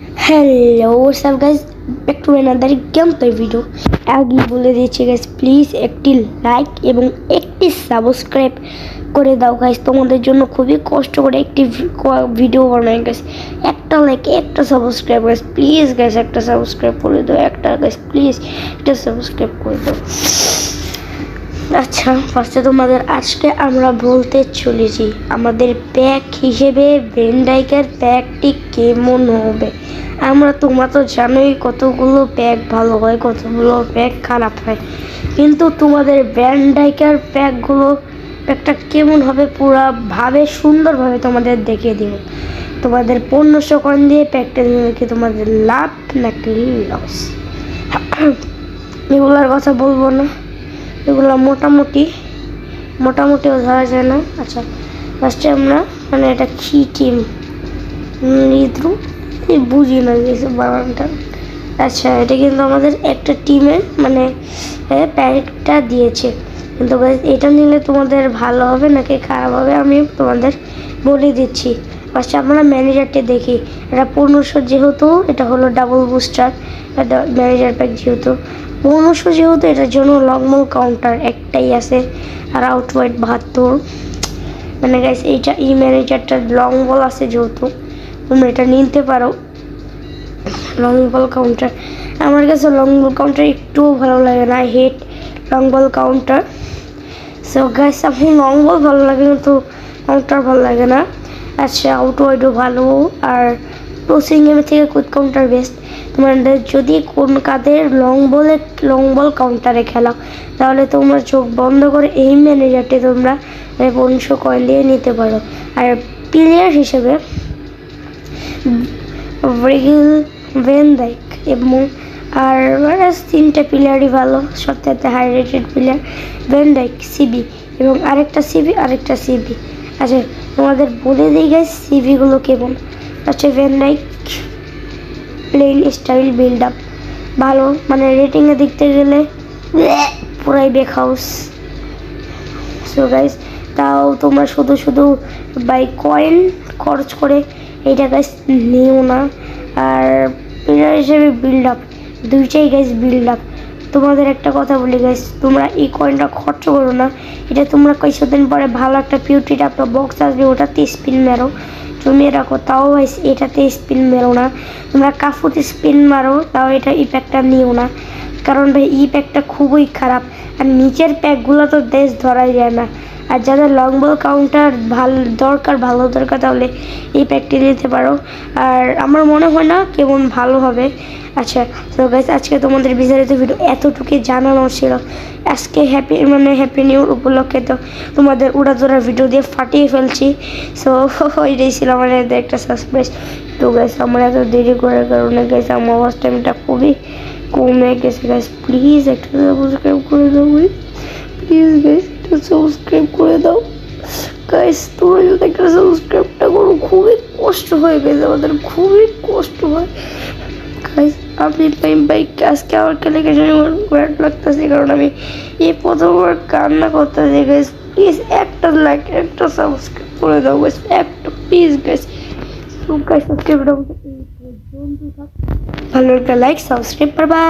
Hello সব guys back to another game play video আগেই বলে দিয়েছি গাইজ প্লিজ একটি লাইক এবং একটি সাবস্ক্রাইব করে দাও গাইজ তোমাদের জন্য খুবই কষ্ট করে একটি ভিডিও বানাই গাইজ একটা লাইক একটা সাবস্ক্রাইব গাইজ প্লিজ গাইজ একটা সাবস্ক্রাইব করে দাও। একটা গাইজ প্লিজ একটা সাবস্ক্রাইব করে দাও। আচ্ছা ফার্স্টে তোমাদের আজকে আমরা বলতে চলেছি, আমাদের প্যাক হিসেবে ভেন্ডাইকের প্যাকটি কেমন হবে? আমরা তোমরা তো জানোই কতগুলো প্যাক ভালো হয়, কতগুলো প্যাক খারাপ হয়। কিন্তু তোমাদের ভ্যান্ডাইকার প্যাকগুলো প্যাকটা কেমন হবে পুরো ভাবে সুন্দরভাবে তোমাদের দেখিয়ে দিব। তোমাদের পনেরোশো কয়েন দিয়ে প্যাকটা কি তোমাদের লাভ নাকি লস এগুলোর কথা বলব না। এগুলো মোটামুটি, মোটামুটিও ধরা যায় না। আচ্ছা ফার্স্টে আমরা মানে এটা কি টিম নিদ্রু এই বুঝি না কিছু বানানটা। আচ্ছা এটা কিন্তু আমাদের একটা টিমের মানে প্যাকেটটা দিয়েছে। কিন্তু এটা নিলে তোমাদের ভালো হবে, নাকি খারাপ হবে, আমি তোমাদের বলে দিচ্ছি। ফার্স্টে আমরা ম্যানেজারটি দেখি। এটা পনেরোশো যেহেতু, এটা হলো ডাবল বুস্টার এটা ম্যানেজার প্যাক যেহেতু। পনেরোশো যেহেতু, এটার জন্য লংমল কাউন্টার একটাই আছে, আর আউটওয়াইড বাহাত্তর। মানে গাইস এইটা, এই ম্যানেজারটা লং বল আছে যেহেতু, তোমরা এটা নিতে পারো। লং বল কাউন্টার আমার কাছে লং বল কাউন্টার একটুও ভালো লাগে না head long ball counter so guys আমার লং বল ভালো লাগে কিন্তু কাউন্টার ভালো লাগে না। আচ্ছা আউট ওয়াইডও ভালো। আর ক্রসিং গেমের থেকে কুইক কাউন্টার বেস্ট তোমাদের যদি কোন কাদের লং বলে লং বল কাউন্টারে খেলাও, তাহলে তোমরা চোখ বন্ধ করে এই ম্যানেজারটি তোমরা পনেরোশো কয়েন দিয়ে নিতে পারো। আর প্লেয়ার হিসেবে ব্রিগিল ভেনদাইক এবং আর তিনটে প্লেয়ারই ভালো সবথেকে high rated player Van Dijk CB এবং আরেকটা সিবি আরেকটা সিবি আচ্ছা তোমাদের বলে দিই গাই সিভিগুলো কেমন? আচ্ছা Van Dijk plain style build up ভালো মানে রেটিংয়ে দেখতে গেলে, পুরাই বেক হাউস সো গাইস তাও তোমরা শুধু শুধু বাই কয়েন খরচ করে এইটা গাইস নিও না। আর প্লেয়ার হিসেবে বিল্ড আপ দুইটাই গাইস বিল্ড আপ তোমাদের একটা কথা বলি গাইস তোমরা এই কয়েনটা খরচ করো না। এটা তোমরা কিছুদিন পরে ভালো একটা পিউটির একটা বক্স আসবে, ওটাতে স্পিন মেরো। রাখো তাও গাইস এটাতে স্পিন মেরো না। তোমরা কাফুতে স্পিন মারো, তাও এটা ইফেক্টটা নিও না। কারণ ভাই ই প্যাকটা খুবই খারাপ। আর নিচের প্যাকগুলো তো দেশ ধরাই যায় না। আর যাদের লং বল কাউন্টার ভালো, দরকার ভালো দরকার, তাহলে এই প্যাকটি নিতে পারো। আর আমার মনে হয় না কেমন ভালো হবে। আচ্ছা তো গাইজ আজকে তোমাদের বিস্তারিত ভিডিও এতটুকুই জানানো ছিল। আজকে হ্যাপি মানে হ্যাপি নিউ উপলক্ষে তো তোমাদের উড়াদোড়া ভিডিও দিয়ে ফাটিয়ে ফেলছি। সো ওইটাই ছিল এতে একটা সাসপ্রাইজ তো গাইজ আমার এত দেরি করার কারণে গাইজ আমার ওয়াচ টাইমটা খুবই কমে গেছে। গাইজ প্লিজ একটা সাবস্ক্রাইব করে দাও প্লিজ গাইজ একটা সাবস্ক্রাইব করে দাও। গাইজ তোমরা যদি একটা সাবস্ক্রাইবটা করো, খুবই কষ্ট হয়ে গেছে আমাদের খুবই কষ্ট হয়। গাইজ ভাই বাইক আজকে আমার আমার ব্যাড লাগতেছে, কারণ আমি এই প্রথমবার কান্না করতেছি গাইজ প্লিজ একটা লাইক একটা সাবস্ক্রাইব করে দাও গাইজ একটা প্লিজ গাইজ গাইজ সাবস্ক্রাইব ভালো একটা লাইক সাবস্ক্রাইব করবা।